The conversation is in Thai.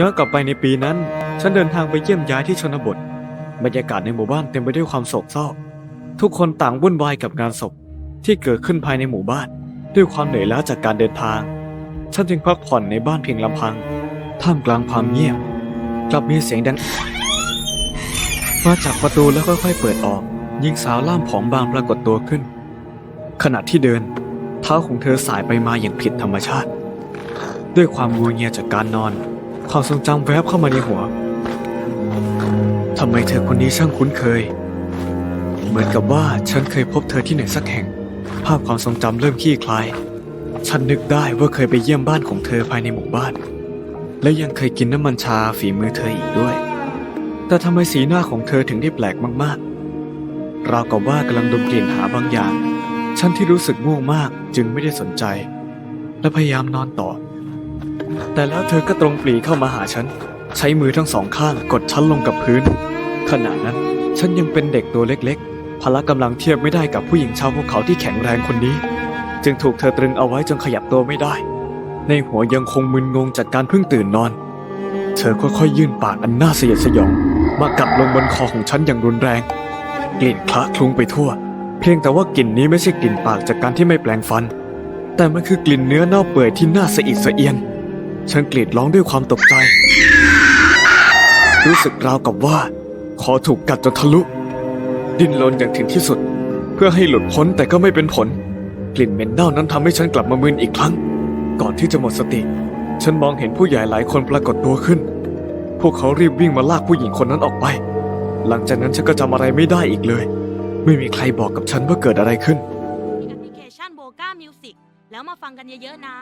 ย้อนกลับไปในปีนั้น ฉันเดินทางไปเยี่ยมย้ายที่ชนบท บรรยากาศในหมู่บ้านเต็มไปด้วยความโศกเศร้า ทุกคนต่างวุ่นวายกับงานศพที่เกิดขึ้นภายในหมู่บ้าน ด้วยความเหนื่อยล้าจากการเดินทาง ฉันจึงพักผ่อนในบ้านเพียงลำพัง ท่ามกลางความเงียบ กลับมีเสียงดังมาจากประตูแล้วค่อยๆเปิดออกหญิงสาวล่ามผอมบางปรากฏตัวขึ้น ขณะที่เดิน เท้าของเธอสายไปมาอย่างผิดธรรมชาติ ด้วยความงัวเงียจากการนอน ความทรงจำแวบเข้ามาในหัวทำไมเธอคนนี้ช่างคุ้นเคย เหมือนกับว่าฉันเคยพบเธอที่ไหนสักแห่ง ภาพความทรงจำเริ่มคลี่คลาย ฉันนึกได้ว่าเคยไปเยี่ยมบ้านของเธอภายในหมู่บ้าน และยังเคยกินน้ำมันชาฝีมือเธออีกด้วย แต่ทำไมสีหน้าของเธอถึงได้แปลกมากๆ ราวกับว่ากำลังดมกลิ่นหาบางอย่าง ฉันที่รู้สึกง่วงมากจึงไม่ได้สนใจ และพยายามนอนต่อ แต่แล้วเธอก็ตรงปรีเข้ามาหาฉัน ใช้มือทั้งสองข้างกดฉันลงกับพื้น ขณะนั้นฉันยังเป็นเด็กตัวเล็กๆ พละกำลังเทียบไม่ได้กับผู้หญิงชาวภูเขาที่แข็งแรงคนนี้ จึงถูกเธอตรึงเอาไว้จนขยับตัวไม่ได้ ในหัวยังคงมึนงงจากการเพิ่งตื่นนอน เธอค่อยๆยื่นปากอันน่าสยดสยอง มากัดลงบนคอของฉันอย่างรุนแรง กลิ่นคละคลุ้งไปทั่ว เพียงแต่ว่ากลิ่นนี้ไม่ใช่กลิ่นปากจากการที่ไม่แปลงฟัน แต่มันคือกลิ่นเนื้อเน่าเปื่อยที่น่าสะอิดสะเอียน ฉันกรีดร้องด้วยความตกใจ รู้สึกราวกับว่า คอถูกกัดจนทะลุ ดิ้นรนอย่างถึงที่สุด เพื่อให้หลุดพ้นแต่ก็ไม่เป็นผล กลิ่นเหม็นเน่านั้นทำให้ฉันกลับมามึนอีกครั้ง ก่อนที่จะหมดสติ ฉันมองเห็นผู้ใหญ่หลายคนปรากฏตัวขึ้น พวกเขารีบวิ่งมาลากผู้หญิงคนนั้นออกไป หลังจากนั้นฉันก็จำอะไรไม่ได้อีกเลย ไม่มีใครบอกกับฉันว่าเกิดอะไรขึ้นแอปพลิเคชันโบก้ามิวสิกแล้วมาฟังกันเยอะๆนะ